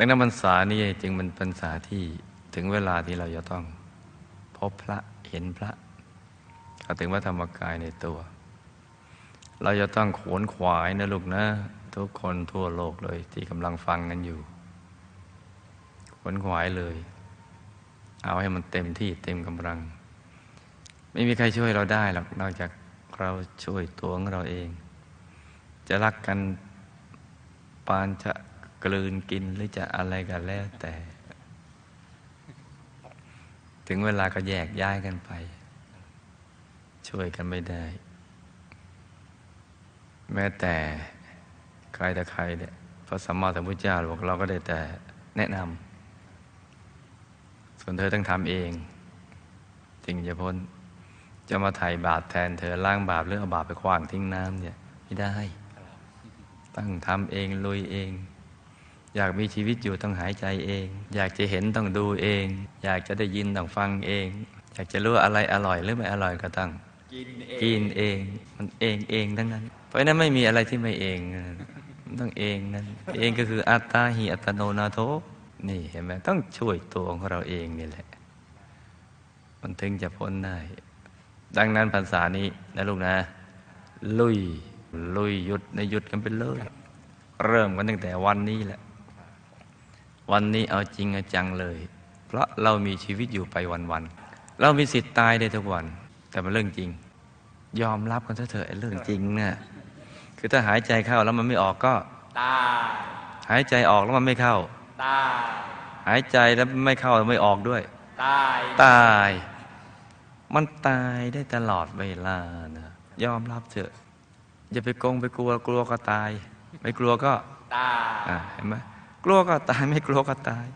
ดังนั้นพรรษานี้จึงเป็นพรรษาที่ถึงเวลาที่เราจะต้อง พบพระเห็นพระถึงพระธรรมกายในตัว เราจะต้องขวนขวายนะลูกนะ ทุกคนทั่วโลกเลย ที่กำลังฟังกันอยู่ ขวนขวายเลย เอาให้มันเต็มที่เต็มกำลัง ไม่มีใครช่วยเราได้หรอกนอกจากเราช่วยตัวของเราเอง จะรักกันปานจะ กลืนกินหรือจะอะไรกันแล้วแต่ ถึงเวลาก็แยกย้ายกันไป ช่วยกันไม่ได้ แม้แต่ใครแต่ใครเนี่ยพระสัมมาสัมพุทธเจ้าบอกเราก็ได้แต่แนะนำส่วนเธอต้องทำเองจึงจะพ้นจะมาไถ่บาปแทนเธอล้างบาปหรือเอาบาปไปขวางทิ้งน้ำเนี่ยไม่ได้ต้องทำเองลุยเอง อยากมีชีวิตอยู่ต้องหายใจเอง อยากจะเห็นต้องดูเอง อยากจะได้ยินต้องฟังเอง อยากจะรู้อะไรอร่อยหรือไม่อร่อยก็ต้องกินเองกินเองมันเองเองทั้งนั้น เพราะฉะนั้นไม่มีอะไรที่ไม่เองมันต้องเองนั้น เองก็คืออัตตาหิอัตโนนาโถนี่เห็นไหมต้องช่วยตัวของเราเองนี่แหละ มันถึงจะพ้นได้ ดังนั้นพรรษานี้นะลูกนะ ลุย ลุยหยุดในหยุดกันไปเลยเริ่มกันตั้งแต่วันนี้แหละ วันนี้เอาจริงเอาจังเลย เพราะเรามีชีวิตอยู่ไปวันๆเรามีสิทธิ์ตายได้ทุกวัน แต่มันเรื่องจริง ยอมรับกันเถอะเถอะไอ้เรื่องจริงเนี่ยคือถ้าหายใจเข้าแล้วมันไม่ออกก็ตายหายใจออกแล้วมันไม่เข้าตายหายใจแล้วไม่เข้าไม่ออกด้วยตายตาย มันตายได้ตลอดเวลานะยอมรับเถอะอย่าไปโกงไปกลัวกลัวก็ตาย ไม่กลัวก็ตายอะเห็นไหม กลัวก็ตายไม่กลัวก็ตาย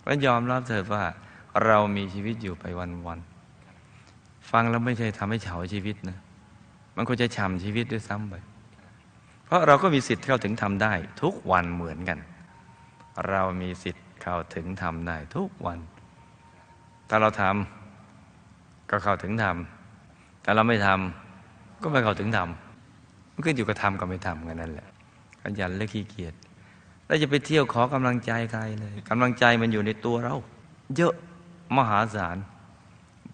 เพราะยอมรับเถิดว่า เรามีชีวิตอยู่ไปวันๆฟังแล้วไม่ใช่ทำให้เฉาชีวิตนะ มันควรจะฉ่ำชีวิตด้วยซ้ำไปเพราะเราก็มีสิทธิ์เข้าถึงทำได้ ทุกวันเหมือนกัน เรามีสิทธิ์เข้าถึงทำได้ทุกวัน ถ้าเราทำก็เข้าถึงทำถ้าเราไม่ทำก็ไม่เข้าถึงทำมันขึ้นอยู่กับทำกับไม่ทำกันนั่นแหละขยันและขี้เกียจ แล้วจะไปเที่ยวขอกำลังใจใครเลยกำลังใจมันอยู่ในตัวเรา เยอะมหาศาล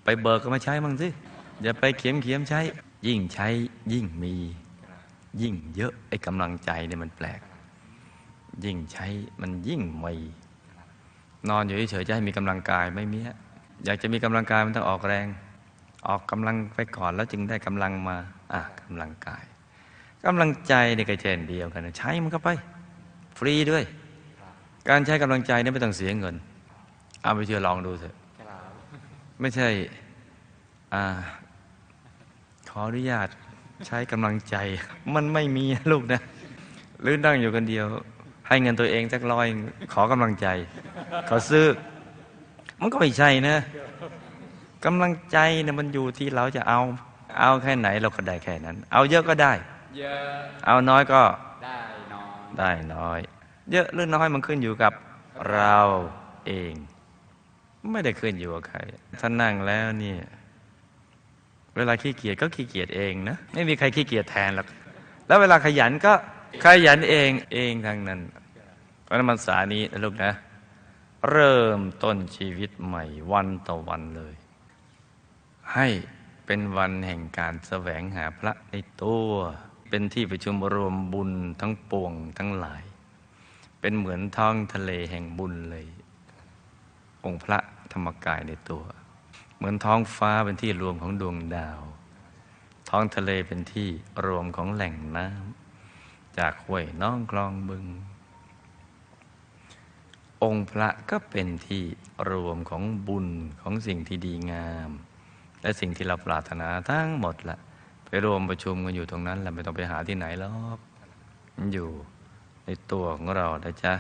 ไปเบิกก็มาใช้มั่งสิอย่าไปเขียมเขียมใช้ ยิ่งใช้ยิ่งมี ยิ่งเยอะไอ้กำลังใจเนี่ยมันแปลก ยิ่งใช้มันยิ่งมีนอนอยู่เฉยๆจะให้มีกำลังกายไม่มีอะอยากจะมีกำลังกายมันต้องออกแรง ออกกำลังไปก่อนแล้วจึงได้กำลังมา อะกำลังกายกำลังใจเนี่ยก็เช่นเดียวกันนะใช้มันก็ไป ฟรีด้วย การใช้กำลังใจเนี่ยไม่ต้องเสียเงิน เอาไปเชื่อลองดูเถอะครับไม่ใช่อ่าขออนุญาตใช้กำลังใจ มันไม่มีนะลูกนะ หรือนั่งอยู่คนเดียว ให้เงินตัวเองสักร้อยขอกำลังใจ ขอซื้อ มันก็ไม่ใช่นะกำลังใจเนี่ยมันอยู่ที่เราจะเอา เอาแค่ไหนเราก็ได้แค่นั้น เอาเยอะก็ได้เยอะเอาน้อยก็ ได้น้อย เยอะหรือน้อยมันขึ้นอยู่กับเราเอง ไม่ได้ขึ้นอยู่กับใครถ้านั่งแล้วเนี่ยเวลาขี้เกียจก็ขี้เกียจเองนะไม่มีใครขี้เกียจแทนหรอกแล้วเวลาขยันก็ขยันเองเองทั้งนั้นเพราะฉะนั้นมันสานี้นะลูกนะ เริ่มต้นชีวิตใหม่วันต่อวันเลย ให้เป็นวันแห่งการแสวงหาพระในตัว เป็นที่ประชุมรวมบุญทั้งปวงทั้งหลาย เป็นเหมือนท้องทะเลแห่งบุญเลย องค์พระธรรมกายในตัว เหมือนท้องฟ้าเป็นที่รวมของดวงดาว ท้องทะเลเป็นที่รวมของแหล่งน้ำจากห้วยน้องคลองบึง องค์พระก็เป็นที่รวมของบุญของสิ่งที่ดีงาม และสิ่งที่เราปรารถนาทั้งหมดละ ไปรวมประชุมกันอยู่ตรงนั้นแหละไม่ต้องไปหาที่ไหนหรอกมันอยู่ในตัวของเรานะจ๊ะ